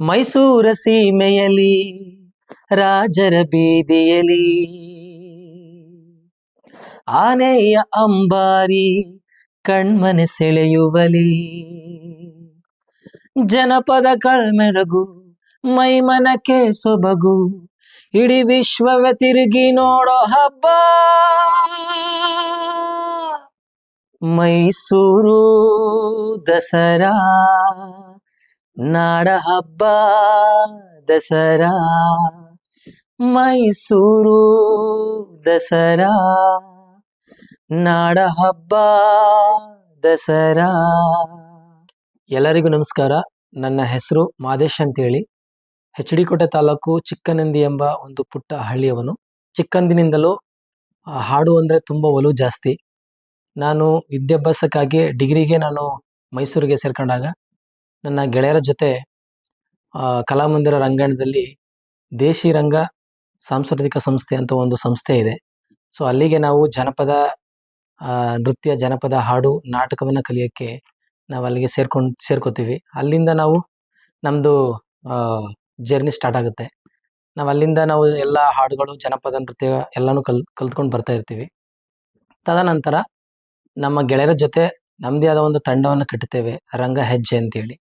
ಮೈಸೂರ ಸೀಮೆಯಲಿ ರಾಜರ ಬೀದಿಯಲಿ ಆನೆಯ ಅಂಬಾರಿ ಕಣ್ಮನೆ ಸೆಳೆಯುವಲಿ ಜನಪದ ಕಳ್ಮೆರಗು ಮೈಮನಕ್ಕೆ ಸೊಬಗು ಇಡೀ ವಿಶ್ವವೇ ತಿರುಗಿ ನೋಡೋ ಹಬ್ಬ. ಮೈಸೂರು ದಸರಾ. ನಾಡ ಹಬ್ಬ ದಸರಾ, ಮೈಸೂರು, ದಸರಾ ನಾಡ ಹಬ್ಬ ದಸರಾ. ಎಲ್ಲರಿಗೂ ನಮಸ್ಕಾರ. ನನ್ನ ಹೆಸರು ಮಾದೇಶ್ ಅಂತೇಳಿ. ಎಚ್ ಡಿ ಕೋಟೆ ತಾಲೂಕು ಚಿಕ್ಕನಂದಿ ಎಂಬ ಒಂದು ಪುಟ್ಟ ಹಳ್ಳಿಯವನು. ಚಿಕ್ಕಂದಿನಿಂದಲೂ ಹಾಡು ಅಂದರೆ ತುಂಬ ಒಲವು ಜಾಸ್ತಿ. ನಾನು ವಿದ್ಯಾಭ್ಯಾಸಕ್ಕಾಗಿ ಡಿಗ್ರಿಗೆ ನಾನು ಮೈಸೂರಿಗೆ ಸೇರ್ಕೊಂಡಾಗ ನನ್ನ ಗೆಳೆಯರ ಜೊತೆ ಕಲಾಮಂದಿರ ರಂಗಣದಲ್ಲಿ ದೇಶಿ ರಂಗ ಸಾಂಸ್ಕೃತಿಕ ಸಂಸ್ಥೆ ಅಂತ ಒಂದು ಸಂಸ್ಥೆ ಇದೆ. ಸೊ, ಅಲ್ಲಿಗೆ ನಾವು ಜನಪದ ನೃತ್ಯ, ಜನಪದ, ಹಾಡು, ನಾಟಕವನ್ನು ಕಲಿಯೋಕ್ಕೆ ನಾವು ಅಲ್ಲಿಗೆ ಸೇರ್ಕೊಂಡು, ಸೇರ್ಕೋತೀವಿ. ಅಲ್ಲಿಂದ ನಾವು ನಮ್ಮದು ಜರ್ನಿ ಸ್ಟಾರ್ಟ್ ಆಗುತ್ತೆ. ನಾವು ಅಲ್ಲಿಂದ ನಾವು ಎಲ್ಲ ಹಾಡುಗಳು, ಜನಪದ, ನೃತ್ಯ ಎಲ್ಲನೂ ಕಲ್, ಕಲ್ತ್ಕೊಂಡು ಬರ್ತಾ ಇರ್ತೀವಿ. ತದನಂತರ ನಮ್ಮ ಗೆಳೆಯರ ಜೊತೆ ನಮ್ಮದೇ ಆದ ಒಂದು ತಂಡವನ್ನು ಕಟ್ಟುತ್ತೇವೆ ರಂಗ ಹೆಜ್ಜೆ ಅಂತೇಳಿ.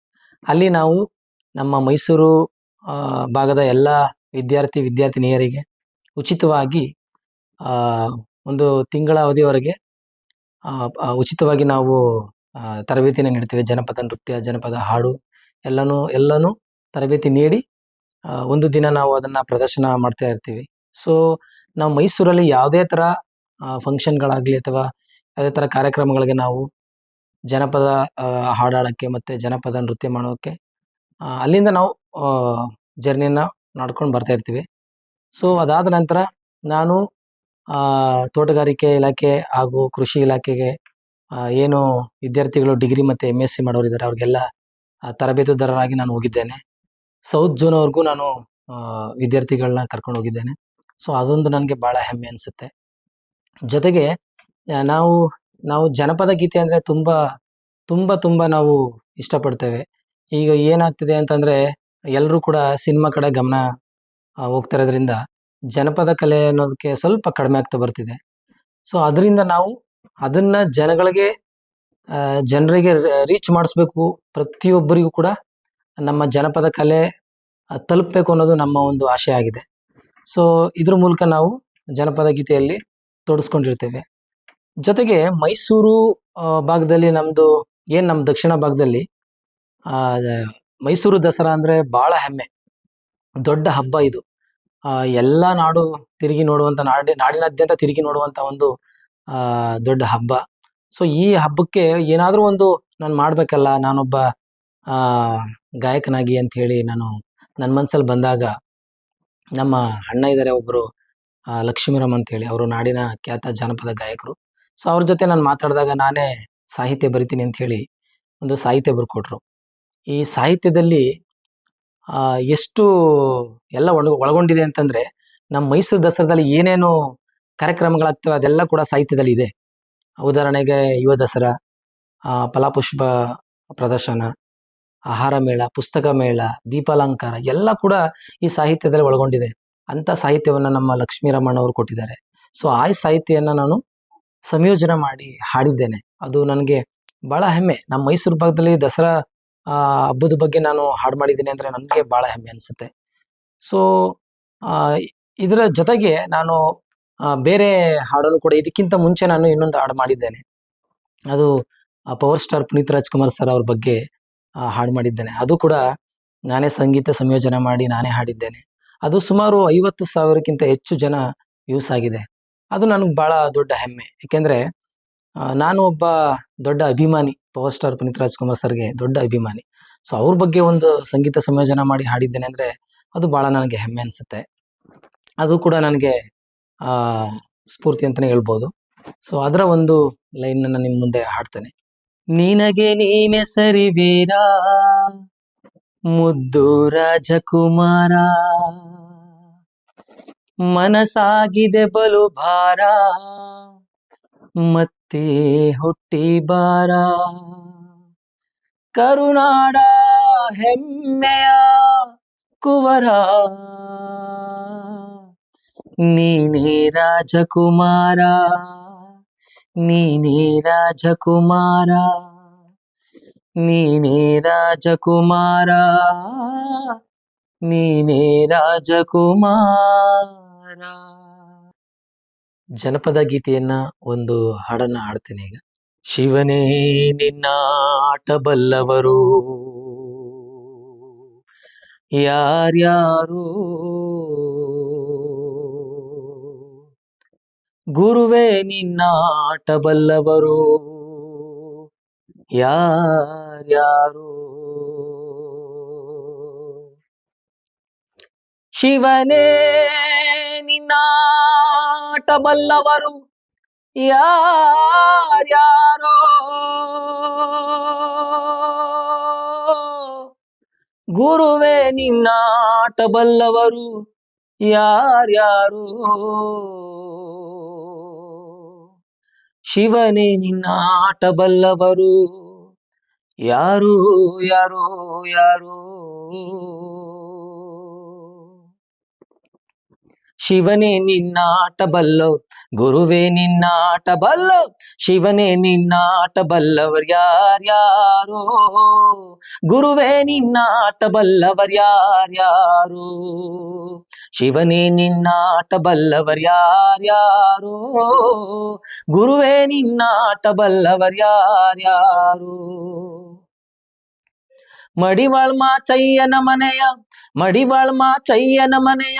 ಅಲ್ಲಿ ನಾವು ನಮ್ಮ ಮೈಸೂರು ಭಾಗದ ಎಲ್ಲ ವಿದ್ಯಾರ್ಥಿ, ವಿದ್ಯಾರ್ಥಿನಿಯರಿಗೆ ಉಚಿತವಾಗಿ ಒಂದು ತಿಂಗಳ ಅವಧಿಯವರೆಗೆ ಉಚಿತವಾಗಿ ನಾವು ತರಬೇತಿಯನ್ನು ನೀಡ್ತೇವೆ ಜನಪದ ನೃತ್ಯ, ಜನಪದ ಹಾಡು, ಎಲ್ಲನೂ ಎಲ್ಲನೂ ತರಬೇತಿ ನೀಡಿ ಒಂದು ದಿನ ನಾವು ಅದನ್ನು ಪ್ರದರ್ಶನ ಮಾಡ್ತಾ ಇರ್ತೀವಿ. ಸೊ, ನಾವು ಮೈಸೂರಲ್ಲಿ ಯಾವುದೇ ಥರ ಫಂಕ್ಷನ್ಗಳಾಗಲಿ ಅಥವಾ ಯಾವುದೇ ಥರ ಕಾರ್ಯಕ್ರಮಗಳಿಗೆ ನಾವು ಜನಪದ ಹಾಡಾಡೋಕ್ಕೆ ಮತ್ತು ಜನಪದ ನೃತ್ಯ ಮಾಡೋಕ್ಕೆ ಅಲ್ಲಿಂದ ನಾವು ಜರ್ನಿನ ನಡ್ಕೊಂಡು ಬರ್ತಾ ಇರ್ತೀವಿ. ಸೊ ಅದಾದ ನಂತರ ನಾನು ತೋಟಗಾರಿಕೆ ಇಲಾಖೆ ಹಾಗೂ ಕೃಷಿ ಇಲಾಖೆಗೆ ಏನು ವಿದ್ಯಾರ್ಥಿಗಳು ಡಿಗ್ರಿ ಮತ್ತು ಎಂ ಎಸ್ ಸಿ ಮಾಡೋರಿದ್ದಾರೆ ಅವ್ರಿಗೆಲ್ಲ ತರಬೇತುದಾರರಾಗಿ ನಾನು ಹೋಗಿದ್ದೇನೆ. ಸೌತ್ ಜೂನ್ವರೆಗೂ ನಾನು ವಿದ್ಯಾರ್ಥಿಗಳನ್ನ ಕರ್ಕೊಂಡು ಹೋಗಿದ್ದೇನೆ. ಸೊ ಅದೊಂದು ನನಗೆ ಭಾಳ ಹೆಮ್ಮೆ ಅನಿಸುತ್ತೆ. ಜೊತೆಗೆ ನಾವು ನಾವು ಜನಪದ ಗೀತೆ ಅಂದರೆ ತುಂಬ ತುಂಬ ತುಂಬ ನಾವು ಇಷ್ಟಪಡ್ತೇವೆ. ಈಗ ಏನಾಗ್ತಿದೆ ಅಂತಂದರೆ ಎಲ್ಲರೂ ಕೂಡ ಸಿನಿಮಾ ಕಡೆ ಗಮನ ಹೋಗ್ತಾ ಇರೋದ್ರಿಂದ ಜನಪದ ಕಲೆ ಅನ್ನೋದಕ್ಕೆ ಸ್ವಲ್ಪ ಕಡಿಮೆ ಆಗ್ತಾ ಬರ್ತಿದೆ. ಸೊ ಅದರಿಂದ ನಾವು ಅದನ್ನ ಜನಗಳಿಗೆ ಜನರಿಗೆ ರೀಚ್ ಮಾಡಿಸ್ಬೇಕು ಪ್ರತಿಯೊಬ್ಬರಿಗೂ ಕೂಡ ನಮ್ಮ ಜನಪದ ಕಲೆ ತಲುಪಬೇಕು ಅನ್ನೋದು ನಮ್ಮ ಒಂದು ಆಶೆ ಆಗಿದೆ. ಸೊ ಇದ್ರ ಮೂಲಕ ನಾವು ಜನಪದ ಗೀತೆಯಲ್ಲಿ ತೊಡಸ್ಕೊಂಡಿರ್ತೇವೆ. ಜೊತೆಗೆ ಮೈಸೂರು ಭಾಗದಲ್ಲಿ ನಮ್ಮದು ಏನು ನಮ್ಮ ದಕ್ಷಿಣ ಭಾಗದಲ್ಲಿ ಆ, ಮೈಸೂರು ದಸರಾ ಅಂದರೆ ಭಾಳ ಹೆಮ್ಮೆ. ದೊಡ್ಡ ಹಬ್ಬ ಇದು. ಆ, ಎಲ್ಲ ನಾಡು ತಿರುಗಿ ನೋಡುವಂಥ ನಾಡಿ ನಾಡಿನಾದ್ಯಂತ ತಿರುಗಿ ನೋಡುವಂಥ ಒಂದು ದೊಡ್ಡ ಹಬ್ಬ. ಸೊ ಈ ಹಬ್ಬಕ್ಕೆ ಏನಾದರೂ ಒಂದು ನಾನು ಮಾಡಬೇಕಲ್ಲ ನಾನೊಬ್ಬ ಆ, ಗಾಯಕನಾಗಿ ಅಂತ ಹೇಳಿ ನಾನು ನನ್ನ ಮನ್ಸಲ್ಲಿ ಬಂದಾಗ ನಮ್ಮ ಅಣ್ಣ ಇದ್ದಾರೆ ಒಬ್ಬರು ಲಕ್ಷ್ಮೀರಾಮ್ ಅಂತೇಳಿ ಅವರು ನಾಡಿನ ಖ್ಯಾತ ಜಾನಪದ ಗಾಯಕರು. ಸೊ ಅವ್ರ ಜೊತೆ ನಾನು ಮಾತಾಡಿದಾಗ ನಾನೇ ಸಾಹಿತ್ಯ ಬರಿತೀನಿ ಅಂತ ಹೇಳಿ ಒಂದು ಸಾಹಿತ್ಯ ಬರ್ಕೊಟ್ರು. ಈ ಸಾಹಿತ್ಯದಲ್ಲಿ ಎಷ್ಟು ಎಲ್ಲ ಒಳ ಒಳಗೊಂಡಿದೆ ಅಂತಂದ್ರೆ ನಮ್ಮ ಮೈಸೂರು ದಸರಾದಲ್ಲಿ ಏನೇನು ಕಾರ್ಯಕ್ರಮಗಳಾಗ್ತವೆ ಅದೆಲ್ಲ ಕೂಡ ಸಾಹಿತ್ಯದಲ್ಲಿ ಇದೆ. ಉದಾಹರಣೆಗೆ ಯುವ ದಸರಾ ಫಲಪುಷ್ಪ ಪ್ರದರ್ಶನ, ಆಹಾರ ಮೇಳ, ಪುಸ್ತಕ ಮೇಳ, ದೀಪಾಲಂಕಾರ ಎಲ್ಲ ಕೂಡ ಈ ಸಾಹಿತ್ಯದಲ್ಲಿ ಒಳಗೊಂಡಿದೆ. ಅಂತ ಸಾಹಿತ್ಯವನ್ನು ನಮ್ಮ ಲಕ್ಷ್ಮೀರಮಣ ಅವರು ಕೊಟ್ಟಿದ್ದಾರೆ. ಸೊ ಆ ಸಾಹಿತ್ಯವನ್ನು ನಾನು ಸಂಯೋಜನೆ ಮಾಡಿ ಹಾಡಿದ್ದೇನೆ. ಅದು ನನಗೆ ಬಹಳ ಹೆಮ್ಮೆ. ನಮ್ಮ ಮೈಸೂರು ಭಾಗದಲ್ಲಿ ದಸರಾ ಹಬ್ಬದ ಬಗ್ಗೆ ನಾನು ಹಾಡು ಮಾಡಿದ್ದೀನಿ ಅಂದರೆ ನನಗೆ ಭಾಳ ಹೆಮ್ಮೆ ಅನಿಸುತ್ತೆ. ಸೊ ಇದರ ಜೊತೆಗೆ ನಾನು ಬೇರೆ ಹಾಡನ್ನು ಕೂಡ ಇದಕ್ಕಿಂತ ಮುಂಚೆ ನಾನು ಇನ್ನೊಂದು ಹಾಡು ಮಾಡಿದ್ದೇನೆ. ಅದು power star Puneeth Rajkumar sir ಅವ್ರ ಬಗ್ಗೆ ಹಾಡು ಮಾಡಿದ್ದೇನೆ. ಅದು ಕೂಡ ನಾನೇ ಸಂಗೀತ ಸಂಯೋಜನೆ ಮಾಡಿ ನಾನೇ ಹಾಡಿದ್ದೇನೆ. ಅದು ಸುಮಾರು ಐವತ್ತು ಸಾವಿರಕ್ಕಿಂತ ಹೆಚ್ಚು ಜನ ವ್ಯೂಸ್ ಆಗಿದೆ. ಅದು ನನಗೆ ಭಾಳ ದೊಡ್ಡ ಹೆಮ್ಮೆ. ಯಾಕೆಂದ್ರೆ ನಾನು ಒಬ್ಬ ದೊಡ್ಡ ಅಭಿಮಾನಿ ಪವರ್ ಸ್ಟಾರ್ ಪುನೀತ್ ರಾಜ್ಕುಮಾರ್ ಸರ್ಗೆ ದೊಡ್ಡ ಅಭಿಮಾನಿ. ಸೊ ಅವ್ರ ಬಗ್ಗೆ ಒಂದು ಸಂಗೀತ ಸಂಯೋಜನೆ ಮಾಡಿ ಹಾಡಿದ್ದೇನೆ ಅಂದರೆ ಅದು ಭಾಳ ನನಗೆ ಹೆಮ್ಮೆ ಅನಿಸುತ್ತೆ. ಅದು ಕೂಡ ನನಗೆ ಆ, ಸ್ಫೂರ್ತಿ ಅಂತಾನೆ ಹೇಳ್ಬೋದು. ಸೊ ಅದರ ಒಂದು ಲೈನ್ ನನ್ನ ನಿಮ್ಮ ಮುಂದೆ ಹಾಡ್ತೇನೆ. ನಿನಗೆ ನೀನೆ ಸರಿ ವೀರ ಮುದ್ದು ರಾಜಕುಮಾರ ಮನಸಾಗಿದೆ ಬಲು ಭಾರ. ಮತ್ತೆ ಹುಟ್ಟಿ ಬಾರ ಕರುನಾಡ ಹೆಮ್ಮೆಯ ಕುವರ. ನೀನೇ ರಾಜಕುಮಾರ. ನೀನೇ ರಾಜಕುಮಾರ. ನೀನೇ ರಾಜಕುಮಾರ. ನೀನೇ ರಾಜಕುಮಾರ. ಜನಪದ ಗೀತೆಯನ್ನ ಒಂದು ಹಾಡನ್ನ ಹಾಡ್ತೇನೆ ಈಗ. ಶಿವನೇ ನಿನ್ನಾಟ ಬಲ್ಲವರು. ಯಾರ್ಯಾರು? ಗುರುವೇ ನಿನ್ನಾಟ ಬಲ್ಲವರು. ಯಾರ್ಯಾರು? ಶಿವನೇ ನಿನ್ನಾಟಬಲ್ಲವರು. ಯಾರ್ಯಾರೋ? ಗುರುವೇ ನಿನ್ನಾಟಬಲ್ಲವರು. ಯಾರ್ಯಾರು? ಶಿವನೇ ನಿನ್ನಾಟಬಲ್ಲವರು. ಯಾರು ಯಾರು ಯಾರು? ಶಿವನೇ ನಿನ್ನಾಟ ಬಲ್ಲೋ. ಗುರುವೇ ನಿನ್ನಾಟ ಬಲ್ಲೋ. ಶಿವನೇ ನಿನ್ನಾಟ ಬಲ್ಲವರ್ ಯಾರ್ಯಾರೋ. ಗುರುವೇ ನಿನ್ನಾಟ ಬಲ್ಲವರ್ ಯಾರ್ಯಾರೋ. ಶಿವನೇ ನಿನ್ನಾಟ ಬಲ್ಲವರ್ ಯಾರ್ಯಾರೋ. ಗುರುವೇ ನಿನ್ನಾಟ ಬಲ್ಲವರ್ ಯಾರ್ಯಾರೋ. ಮಡಿವಾಳ್ ಮಾಚಯ್ಯನ ಮನೆಯ, ಮಡಿವಾಳ್ ಚಯ್ಯನ ಮನೆಯ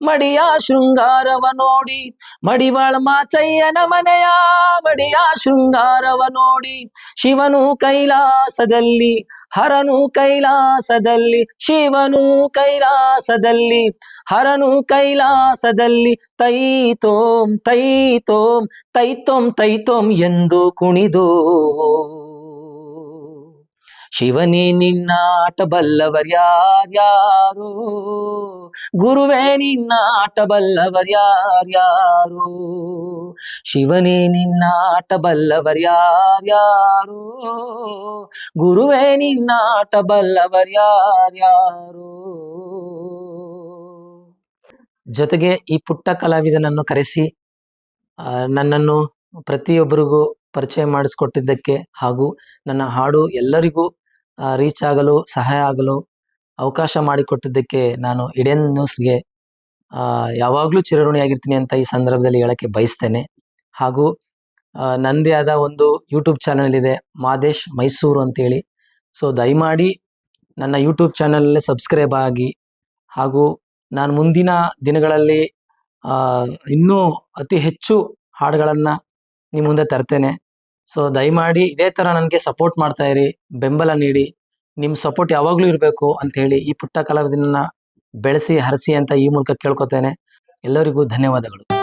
ಮಡಿಯ ಶೃಂಗಾರವ ನೋಡಿ, ಮಡಿವಾಳ ಮಾಚಯ್ಯನ ಮನೆಯ ಮಡಿಯ ಶೃಂಗಾರವ ನೋಡಿ, ಶಿವನು ಕೈಲಾಸದಲ್ಲಿ, ಹರನು ಕೈಲಾಸದಲ್ಲಿ, ಶಿವನು ಕೈಲಾಸದಲ್ಲಿ, ಹರನು ಕೈಲಾಸದಲ್ಲಿ, ತೈತೋಂ ತೈತೋಂ ತೈತೋಂ ತೈತೋಂ ಎಂದು ಕುಣಿದು ಶಿವನೇ ನಿನ್ನಾಟ ಬಲ್ಲವರ್ ಯಾರ್ಯಾರು? ಗುರುವೇ ನಿನ್ನಾಟ ಬಲ್ಲವರ್ ಯಾರ್ಯಾರು? ಶಿವನೇ ನಿನ್ನಾಟ ಬಲ್ಲವರ್ ಯಾರ್ಯಾರು? ಗುರುವೇ ನಿನ್ನಾಟ ಬಲ್ಲವರ್ ಯಾರ್ಯಾರು? ಜೊತೆಗೆ ಈ ಪುಟ್ಟ ಕಲಾವಿದನನ್ನು ಕರೆಸಿ ನನ್ನನ್ನು ಪ್ರತಿಯೊಬ್ಬರಿಗೂ ಪರಿಚಯ ಮಾಡಿಸ್ಕೊಟ್ಟಿದ್ದಕ್ಕೆ ಹಾಗೂ ನನ್ನ ಹಾಡು ಎಲ್ಲರಿಗೂ ರೀಚ್ ಆಗಲು, ಸಹಾಯ ಆಗಲು ಅವಕಾಶ ಮಾಡಿಕೊಟ್ಟಿದ್ದಕ್ಕೆ ನಾನು ಇಡೇನ್ ನ್ಯೂಸ್ಗೆ ಯಾವಾಗಲೂ ಚಿರಋಣಿಯಾಗಿರ್ತೀನಿ ಅಂತ ಈ ಸಂದರ್ಭದಲ್ಲಿ ಹೇಳಕ್ಕೆ ಬಯಸ್ತೇನೆ. ಹಾಗೂ ನನ್ನದೇ ನಂದೇ ಆದ ಒಂದು ಯೂಟ್ಯೂಬ್ ಚಾನಲ್ ಇದೆ, ಮಾದೇಶ್ ಮೈಸೂರು ಅಂತೇಳಿ. ಸೊ ದಯಮಾಡಿ ನನ್ನ ಯೂಟ್ಯೂಬ್ ಚಾನಲಲ್ಲೇ ಸಬ್ಸ್ಕ್ರೈಬ್ ಆಗಿ ಹಾಗೂ ನಾನು ಮುಂದಿನ ದಿನಗಳಲ್ಲಿ ಇನ್ನೂ ಅತಿ ಹೆಚ್ಚು ಹಾಡುಗಳನ್ನು ನಿಮ್ಮ ಮುಂದೆ ತರ್ತೇನೆ. ಸೊ ದಯಮಾಡಿ ಇದೇ ಥರ ನನಗೆ ಸಪೋರ್ಟ್ ಮಾಡ್ತಾ ಇರಿ, ಬೆಂಬಲ ನೀಡಿ. ನಿಮ್ಮ ಸಪೋರ್ಟ್ ಯಾವಾಗಲೂ ಇರಬೇಕು ಅಂತ ಹೇಳಿ ಈ ಪುಟ್ಟ ಕಲಾವಿದನನ್ನ ಬೆಳೆಸಿ, ಹರಸಿ ಅಂತ ಈ ಮೂಲಕ ಕೇಳ್ಕೊತೇನೆ. ಎಲ್ಲರಿಗೂ ಧನ್ಯವಾದಗಳು.